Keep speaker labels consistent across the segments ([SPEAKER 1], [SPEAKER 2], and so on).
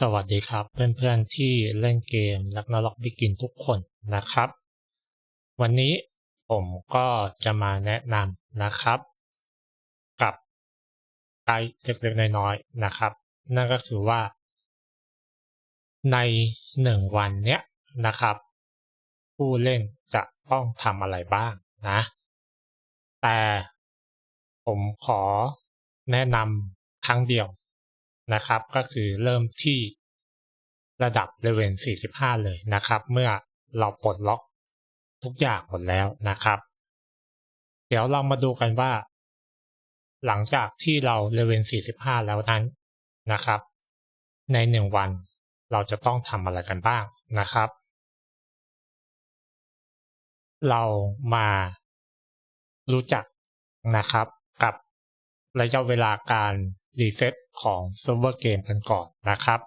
[SPEAKER 1] สวัสดีครับเพื่อนๆที่เล่นเกมลักนล็อกบิกินทุกคนนะครับ วันนี้ผมก็จะมาแนะนำนะครับ กับไกด์เล็กๆน้อยๆนะครับ นั่นก็คือว่า ในหนึ่งวันเนี้ยนะครับ ผู้เล่นจะต้องทำอะไรบ้างนะ แต่ผมขอแนะนำครั้งเดียว นะครับ ก็คือเริ่มที่ระดับเลเวล45 เลยนะครับ เมื่อเราปลดล็อกทุกอย่างหมดแล้วนะครับ เดี๋ยวเรามาดูกันว่า หลังจากที่เราเลเวล45 แล้วนั้นนะครับ ในหนึ่งวันเราจะต้องทำอะไรกันบ้างนะครับ เรามารู้จักนะครับกับระยะเวลาการ รีเซ็ตของเซิร์ฟเวอร์เกมกันก่อนนะครับ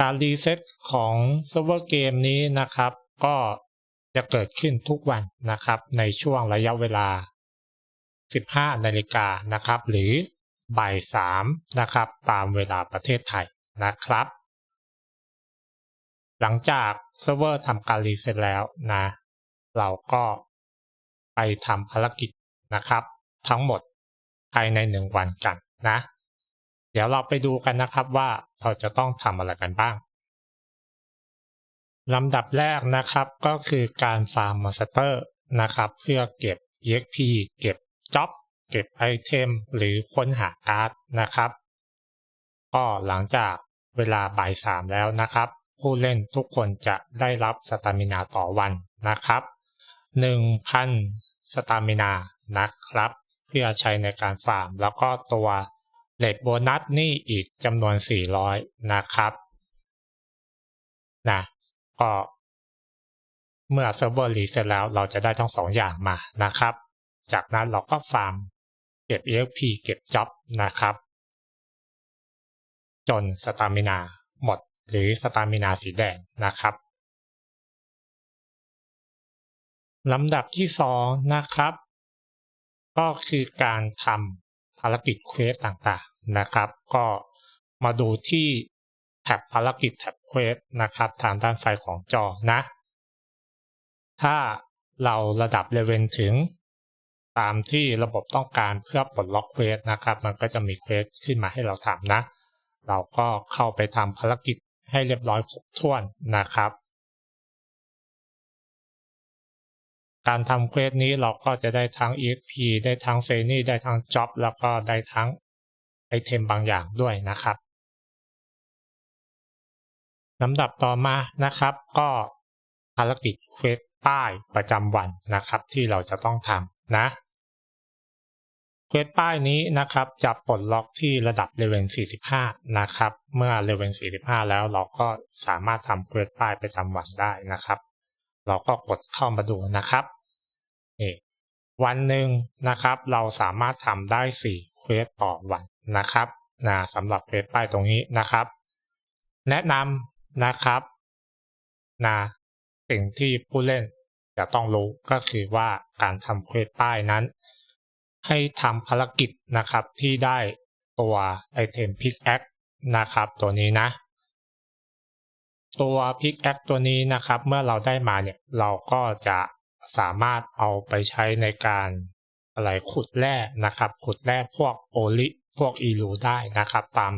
[SPEAKER 1] การรีเซ็ตของเซิร์ฟเวอร์เกมนี้นะครับ ก็จะเกิดขึ้นทุกวันนะครับ ในช่วงระยะเวลา 15 นาฬิกานะครับ หรือบ่าย3นะครับ ตามเวลาประเทศไทยนะครับ หลังจากเซิร์ฟเวอร์ทำการรีเซ็ตแล้วนะ เราก็ไปทำภารกิจนะครับ ทั้งหมด ภายในหนึ่งวันกันนะ เดี๋ยวเราไปดูกันนะครับว่าเราจะต้องทำอะไรกันบ้างลำดับแรกนะครับก็คือการฟาร์มมอนสเตอร์นะครับ เพื่อเก็บ EXP เก็บจ็อบเก็บไอเทมหรือค้นหาการ์ดนะครับ ก็หลังจากเวลาบ่ายสามแล้วนะครับ ผู้เล่นทุกคนจะได้รับสตามินาต่อวันนะครับ 1,000 สตามินานะครับ เพื่อใช้ในการฟาร์ม แล้วก็ตัวเลทโบนัสนี่อีกจำนวน 400 นะครับนะก็เมื่อเซิร์ฟเวอร์รีเสร็จแล้วเราจะได้ทั้งสองอย่างมานะครับ จากนั้นเราก็ฟาร์มเก็บ EXP เก็บจ็อบนะครับ จนสตามินาหมดหรือสตามินาสีแดงนะครับลำดับที่สองนะครับ ก็คือการทำภารกิจเควสต่างๆนะครับ ก็มาดูที่แท็บภารกิจแท็บเควสนะครับทางด้านซ้ายของจอนะ ถ้าเราระดับเลเวลถึง ตามที่ระบบต้องการเพื่อปลดล็อกเควสนะครับ มันก็จะมีเควสขึ้นมาให้เราทำนะ เราก็เข้าไปทำภารกิจให้เรียบร้อยครบถ้วนนะครับ การทำเควสนี้เราก็จะได้ทั้ง EXP ได้ทั้งเซนี่ได้ทั้งจ็อบแล้วก็ได้ทั้งไอเทมบางอย่างด้วยนะครับลำดับต่อมานะครับ ก็ภารกิจเควสป้ายประจำวันนะครับ ที่เราจะต้องทำนะเควสป้ายนี้นะครับ จะปลดล็อกที่ระดับเลเวล45 นะครับ เมื่อเลเวล45 แล้วเราก็สามารถทำเควสป้ายประจำวันได้นะครับ เราก็กดเข้ามาดูนะครับนี่วันหนึ่งนะครับ เราสามารถทำได้4เควสต่อวันนะครับนะสำหรับเควสป้ายตรงนี้นะครับ แนะนำนะครับนะสิ่งที่ผู้เล่นจะต้องรู้ก็คือว่าการทำเควสป้ายนั้น ให้ทำภารกิจนะครับที่ได้ตัวไอเทมพิกแอคนะครับ ตัวนี้นะ ตัวพิกแอคตัวนี้นะครับ เมื่อเราได้มาเนี่ยเราก็จะสามารถเอาไปใช้ในการอะไรขุดแร่นะครับ ขุดแร่พวกโอลิพวกอีลูได้นะครับ ตาม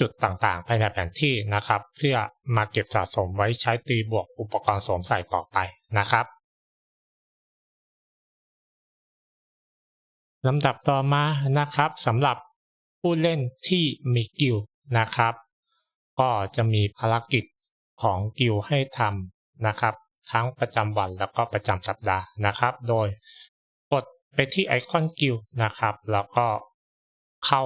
[SPEAKER 1] จุดต่างๆภายในแผนที่นะครับ เพื่อมาเก็บสะสมไว้ใช้ตีบวกอุปกรณ์สวมใส่ต่อไปนะครับลำดับต่อมานะครับสำหรับผู้เล่นที่มีกิลนะครับ ก็จะมีภารกิจ ของกิลให้ทำนะครับ ทั้งประจำวันแล้วก็ประจำสัปดาห์นะครับ โดยกดไปที่ไอคอนกิลนะครับ แล้วก็เข้า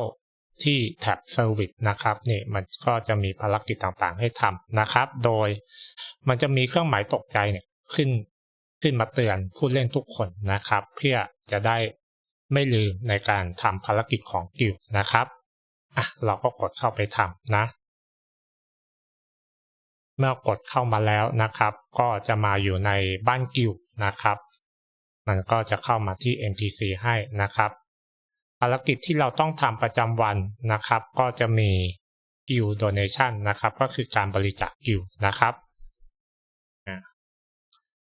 [SPEAKER 1] ที่แท็บ Service นะครับนี่มันก็จะมีภารกิจต่างๆ ให้ทำนะครับ โดยมันจะมีเครื่องหมายตกใจเนี่ยขึ้นขึ้นมาเตือนผู้เล่นทุกคนนะครับ เพื่อจะได้ไม่ลืมในการทำภารกิจของกิลนะครับอะเราก็กดเข้าไปทำนะ เมื่อกดเข้ามาแล้วนะครับ ก็จะมาอยู่ในบ้านกิลนะครับ มันก็จะเข้ามาที่ NPC ให้นะครับภารกิจที่เราต้องทำประจำวันนะครับ ก็จะมีกิลโดเนชันนะครับ ก็คือการบริจาคกิลนะครับ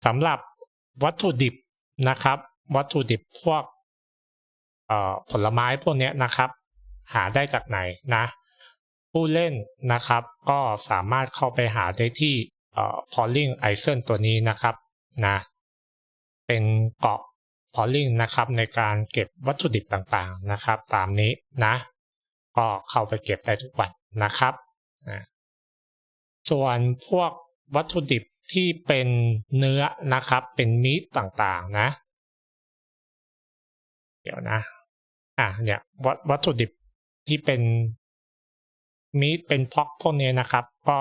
[SPEAKER 1] สำหรับวัตถุดิบนะครับ วัตถุดิบพวกผลไม้พวกนี้นะครับ หาได้จากไหนนะ ผู้เล่นนะครับ ก็สามารถเข้าไปหาได้ที่ polling i s o n ตัวนี้นะครับนะเป็นเกาะ polling นะครับในการเก็บวัตถุดิบต่างๆนะครับ ตามนี้นะก็เข้าไปเก็บได้ทุกวันนะครับนะส่วนพวกวัตถุดิบที่เป็นเนื้อนะครับ เป็นมีตต่างๆนะ เดี๋ยวนะ อะเนี่ยวัตวัตถุดิบที่เป็น มีดเป็นพ็อกพวกนี้นะครับ ก็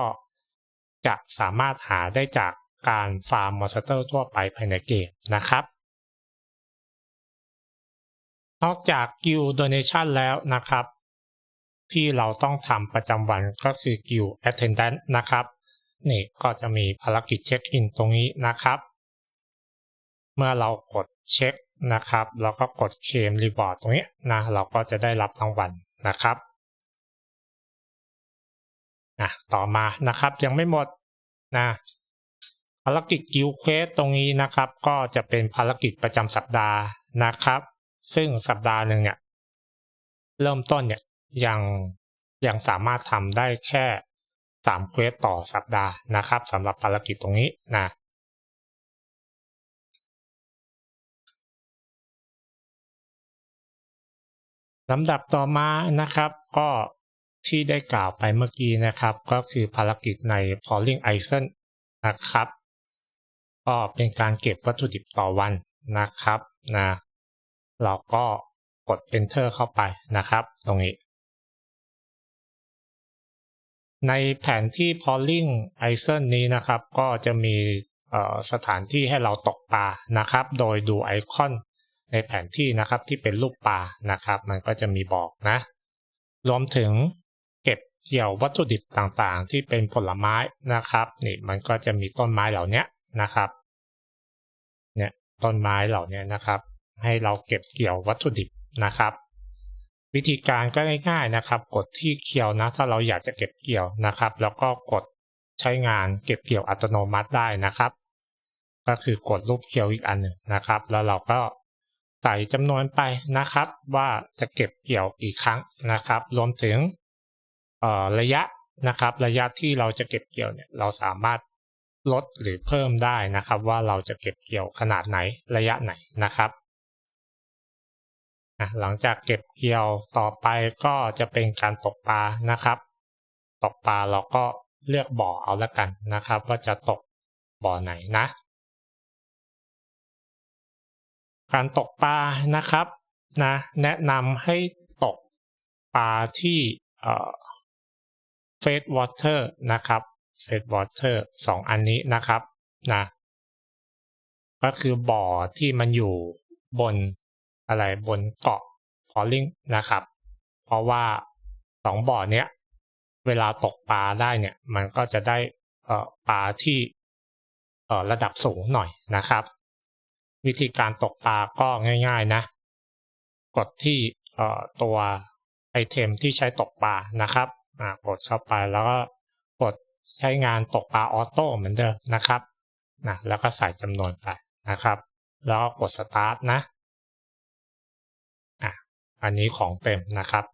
[SPEAKER 1] จะสามารถหาได้จากการฟาร์มมอนสเตอร์ทั่วไปภายในเกมนะครับ นอกจากกิลโดเนชันแล้วนะครับ ที่เราต้องทำประจำวันก็คือกิลแอทเทนแดนนะครับ นี่ก็จะมีภารกิจเช็คอินตรงนี้นะครับ เมื่อเรากดเช็คนะครับเราก็กดเคมรีบอร์ดตรงนี้นะเราก็จะได้รับรางวัลนะครับ นะต่อมานะครับยังไม่หมดนะภารกิจกิลเควสตรงนี้นะครับ ก็จะเป็นภารกิจประจำสัปดาห์นะครับ ซึ่งสัปดาห์หนึ่งเนี่ยเริ่มต้นเนี่ยยังยังสามารถทำได้แค่สามเควสต่อสัปดาห์นะครับสำหรับภารกิจตรงนี้นะลำดับต่อมานะครับ ก็ ที่ได้กล่าวไปเมื่อกี้นะครับ ก็คือภารกิจใน Polling i s o n นะครับ ก็เป็นการเก็บวัตถุดิบต่อวันนะครับนะเราก็กด Enter เข้าไปนะครับ ตรงนี้ ในแผนที่ polling i s o n นี้นะครับ ก็จะมีสถานที่ให้เราตกปลานะครับ โดยดูไอคอนในแผนที่นะครับที่เป็นรูปปลานะครับ มันก็จะมีบอกนะ รวมถึง เกี่ยววัตถุดิบต่างๆ ที่เป็นผลไม้นะครับนี่มันก็จะมีต้นไม้เหล่านี้นะครับเนี่ยต้นไม้เหล่านี้นะครับ ให้เราเก็บเกี่ยววัตถุดิบนะครับ วิธีการก็ง่ายๆนะครับ กดที่เคียวนะ ถ้าเราอยากจะเก็บเกี่ยวนะครับ แล้วก็กดใช้งานเก็บเกี่ยวอัตโนมัติได้นะครับ ก็คือกดรูปเคียวอีกอันหนึ่งนะครับ แล้วเราก็ใส่จำนวนไปนะครับ ว่าจะเก็บเกี่ยวกี่ครั้งนะครับ รวมถึง ระยะนะครับ ระยะที่เราจะเก็บเกี่ยวเนี่ยเราสามารถลดหรือเพิ่มได้นะครับ ว่าเราจะเก็บเกี่ยวขนาดไหนระยะไหนนะครับหลังจากเก็บเกี่ยวต่อไปก็จะเป็นการตกปลานะครับ ตกปลาเราก็เลือกบ่อเอาละกันนะครับ ว่าจะตกบ่อไหนนะ การตกปลานะครับนะแนะนำให้ตกปลาที่ เฟสวอเตอร์นะครับเฟสวอเตอร์สองอันนี้นะครับนะก็คือบ่อที่มันอยู่บนอะไรบนเกาะพอลิงนะครับ เพราะว่าสองบ่อเนี้ยเวลาตกปลาได้เนี่ย มันก็จะได้ปลาที่ระดับสูงหน่อยนะครับ วิธีการตกปลาก็ง่าย ๆนะ กดที่ตัวไอเทมที่ใช้ตกปลานะครับ กดเข้าไปแล้วก็กดใช้งานตกปลาออโต้เหมือนเดิมนะครับนะแล้วก็ใส่จำนวนไปนะครับ แล้วก็กดสตาร์ทนะอันนี้ของเต็มนะครับ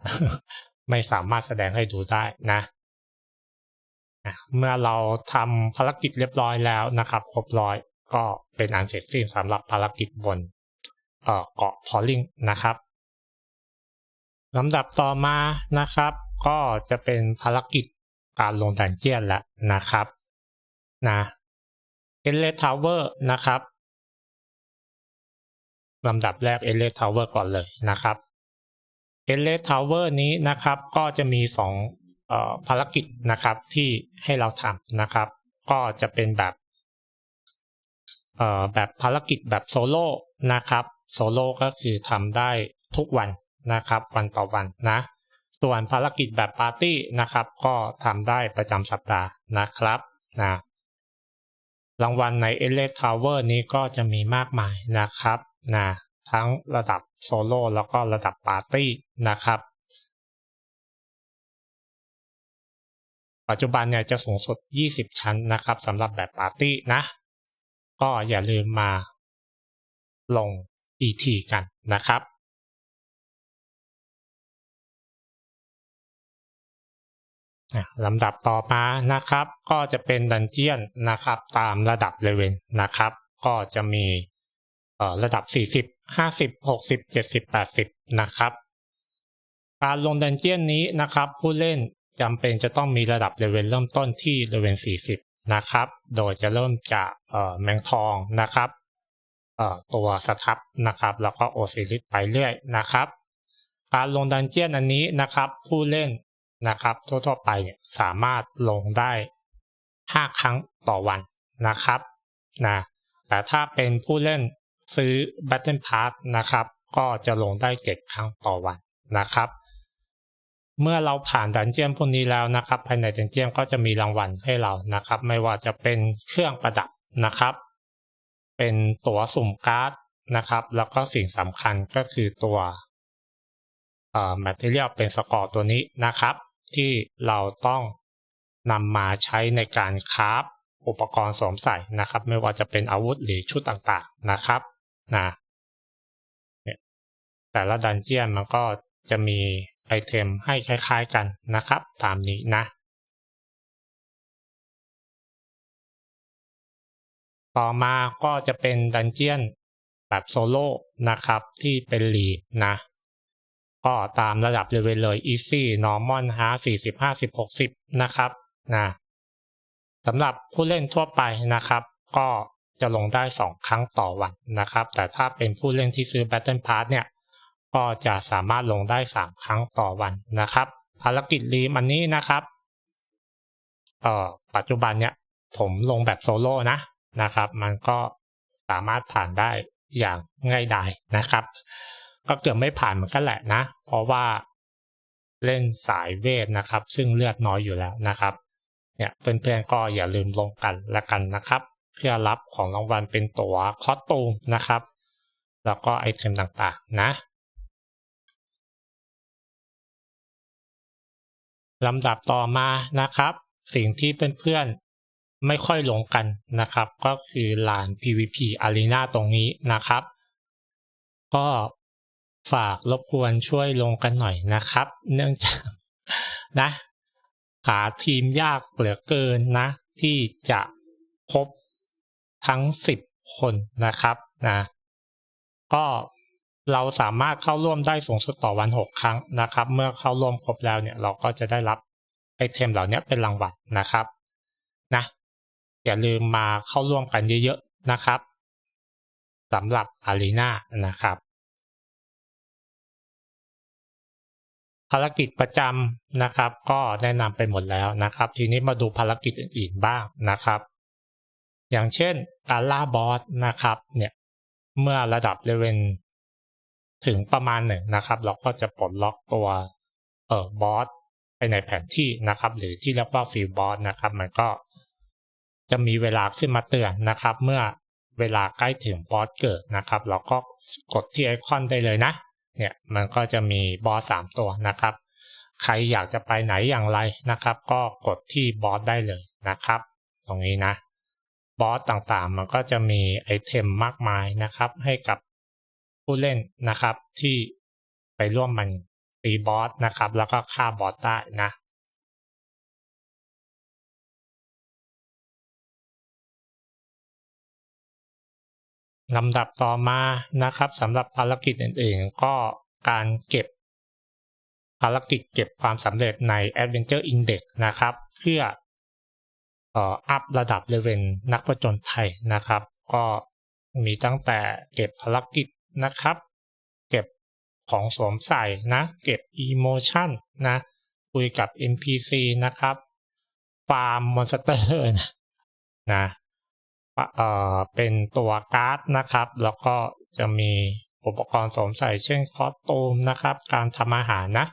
[SPEAKER 1] ไม่สามารถแสดงให้ดูได้นะเมื่อเราทำภารกิจเรียบร้อยแล้วนะครับ ครบร้อยก็เป็นอันเสร็จสิ้นสำหรับภารกิจบนเกาะพอลิงนะครับลำดับต่อมานะครับ ก็จะเป็นภารกิจการลงดันเจียนแล้วนะครับนะเอเลทาวเวอร์นะครับลำดับแรกเอเลทาวเวอร์ก่อนเลยนะครับเอเลทาวเวอร์นี้นะครับก็จะมีสองภารกิจนะครับที่ให้เราทำนะครับ ก็จะเป็นแบบแบบภารกิจแบบโซโล่นะครับโซโล่ก็คือทำได้ทุกวันนะครับ วันต่อวันนะ ส่วนภารกิจแบบปาร์ตี้นะครับ ก็ทำได้ประจำสัปดาห์นะครับนะรางวัลในเอเลสทาวเวอร์นี้ก็จะมีมากมายนะครับนะทั้งระดับโซโล่แล้วก็ระดับปาร์ตี้นะครับ ปัจจุบันเนี่ยจะสูงสุด 20 ชั้นนะครับสำหรับแบบปาร์ตี้นะ ก็อย่าลืมมาลง ET กันนะครับ ลำดับต่อมานะครับ ก็จะเป็นดันเจียนนะครับ ตามระดับเลเวลนะครับ ก็จะมีระดับ 40 50 60 70 80 นะครับ การลงดันเจียนนี้นะครับ ผู้เล่นจำเป็นจะต้องมีระดับเลเวลเริ่มต้นที่เลเวล 40 นะครับ โดยจะเริ่มจากแมงทองนะครับตัวสทับนะครับ แล้วก็โอซิลิสไปเรื่อยนะครับ การลงดันเจียนอันนี้นะครับ ผู้เล่น นะครับทั่วๆไปเนี่ยสามารถลงได้ 5 ครั้งต่อวันนะครับนะแต่ถ้าเป็นผู้เล่นซื้อ Battle Pass นะครับก็จะลงได้ 7 ครั้งต่อวันนะครับ เมื่อเราผ่านดันเจียนพวกนี้แล้วนะครับ ภายในดันเจียนก็จะมีรางวัลให้เรานะครับ ไม่ว่าจะเป็นเครื่องประดับนะครับ เป็นตั๋วสุ่มการ์ดนะครับ แล้วก็สิ่งสำคัญก็คือตัว material เป็นสกอร์ตัวนี้นะครับ ที่เราต้องนำมาใช้ในการคราฟอุปกรณ์สวมใส่นะครับ ไม่ว่าจะเป็นอาวุธหรือชุดต่างๆนะครับนะแต่ละดันเจียนมันก็จะมีไอเทมให้คล้ายๆกันนะครับ ตามนี้นะ ต่อมาก็จะเป็นดันเจียนแบบโซโล่นะครับที่เป็นลีดนะ ก็ตามระดับเลเวลเลย easy normal hard 40 50 60 นะครับนะสำหรับผู้เล่นทั่วไปนะครับ ก็จะลงได้ 2 ครั้งต่อวันนะครับ แต่ถ้าเป็นผู้เล่นที่ซื้อ Battle Pass เนี่ย ก็จะสามารถลงได้ 3 ครั้งต่อวันนะครับ ภารกิจรีมอันนี้นะครับเอ่อปัจจุบันเนี่ยผมลงแบบโซโล่นะนะครับ มันก็สามารถผ่านได้อย่างง่ายดายนะครับ ก็เกือบไม่ผ่านเหมือนกันแหละนะ เพราะว่าเล่นสายเวทนะครับ ซึ่งเลือดน้อยอยู่แล้วนะครับ เนี่ยเพื่อนๆก็อย่าลืมลงกันละกันนะครับ เพื่อรับของรางวัลเป็นตั๋วคอสตูมนะครับ แล้วก็ไอเทมต่างๆนะลำดับต่อมานะครับ สิ่งที่เพื่อนๆไม่ค่อยลงกันนะครับ ก็คือลาน PVP Arena ตรงนี้นะครับ ก็ ฝากรบกวนช่วยลงกันหน่อยนะครับ เนื่องจากนะ หาทีมยากเหลือเกินนะ ที่จะครบทั้งสิบคนนะครับนะ ก็เราสามารถเข้าร่วมได้สูงสุดต่อวันหกครั้งนะครับ เมื่อเข้าร่วมครบแล้วเนี่ยเราก็จะได้รับไอเทมเหล่านี้เป็นรางวัลนะครับนะอย่าลืมมาเข้าร่วมกันเยอะๆนะครับสำหรับอารีนานะครับารกิจประจำนะครับ ก็แนะนำไปหมดแล้วนะครับ ทีนี้มาดูภารกิจอื่นๆบ้างนะครับ อย่างเช่นการล่าบอสนะครับเนี่ยเมื่อระดับเลเวลถึงประมาณหนึ่งนะครับ เราก็จะปลดล็อกตัวเอ่อบอสไปในแผนที่นะครับ หรือที่เรียกว่าฟิลบอสนะครับ มันก็จะมีเวลาขึ้นมาเตือนนะครับ เมื่อเวลาใกล้ถึงบอสเกิดนะครับ เราก็กดที่ไอคอนได้เลยนะ เนี่ยมันก็จะมีบอสสามตัวนะครับ ใครอยากจะไปไหนอย่างไรนะครับ ก็กดที่บอสได้เลยนะครับ ตรงนี้นะบอสต่างๆ มันก็จะมีไอเทมมากมายนะครับ ให้กับผู้เล่นนะครับที่ไปร่วมมันตีบอสนะครับ แล้วก็ฆ่าบอสได้นะ ลำดับต่อมานะครับสำหรับภารกิจอื่นๆ ก็การเก็บภารกิจเก็บความสำเร็จใน Adventure Index นะครับ เพื่ออัพระดับเลเวลนักประจนภัยนะครับ ก็มีตั้งแต่เก็บภารกิจนะครับ เก็บของสวมใส่นะ เก็บ Emotion นะ คุยกับ NPC นะครับ ฟาร์มมอนสเตอร์นะ เอ่อเป็นตัวการ์ดนะครับ แล้วก็จะมีอุปกรณ์สวมใส่เช่นคอสตูมนะครับ การทำอาหารนะ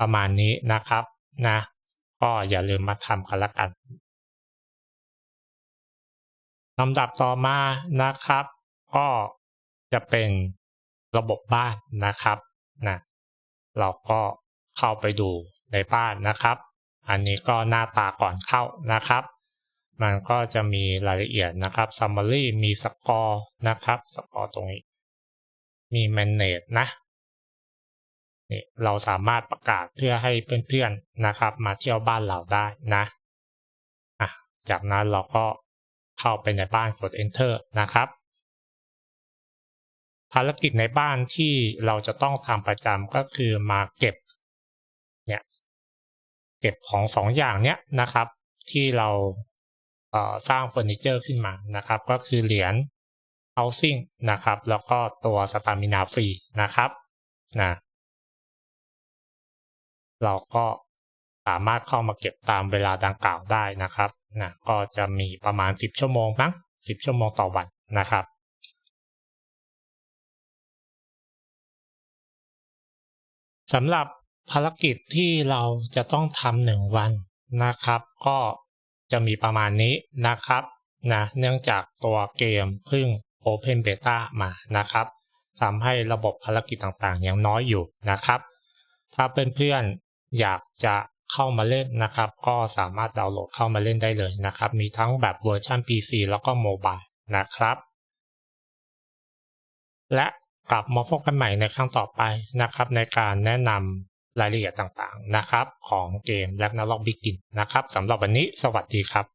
[SPEAKER 1] ประมาณนี้นะครับนะก็อย่าลืมมาทำกันละกันลำดับต่อมานะครับ ก็จะเป็นระบบบ้านนะครับนะเราก็เข้าไปดูในบ้านนะครับ อันนี้ก็หน้าตาก่อนเข้านะครับ มันก็จะมีรายละเอียดนะครับ summary มีสกอร์นะครับสกอร์ตรงนี้ มี manage นะนี่เราสามารถประกาศเพื่อให้เพื่อนๆนะครับ มาเที่ยวบ้านเราได้นะอะจากนั้นเราก็เข้าไปในบ้านกด enter นะครับ ภารกิจในบ้านที่เราจะต้องทำประจำก็คือมาเก็บเนี่ยเก็บของสองอย่างเนี้ยนะครับ ที่เรา สร้างเฟอร์นิเจอร์ขึ้นมานะครับ ก็คือเหรียญ housing นะครับ แล้วก็ตัวสตามินาฟรีนะครับนะเราก็สามารถเข้ามาเก็บตามเวลาดังกล่าวได้นะครับนะก็จะมีประมาณ 10 ชั่วโมงมั้ง10 ชั่วโมงต่อวันนะครับสำหรับภารกิจที่เราจะต้องทำหนึ่งวันนะครับ ก็ จะมีประมาณนี้นะครับนะเนื่องจากตัวเกมเพิ่ง Open Beta มานะครับทำให้ระบบภารกิจต่างๆ ยังน้อยอยู่นะครับ ถ้าเพื่อนๆอยากจะเข้ามาเล่นนะครับ ก็สามารถดาวน์โหลดเข้ามาเล่นได้เลยนะครับ มีทั้งแบบเวอร์ชัน PC แล้วก็โมบายนะครับ และกลับมาพบกันใหม่ในครั้งต่อไปนะครับ ในการแนะนำ รายละเอียดต่างๆนะครับ ของเกม Ragnarok Begin นะครับสำหรับวันนี้สวัสดีครับ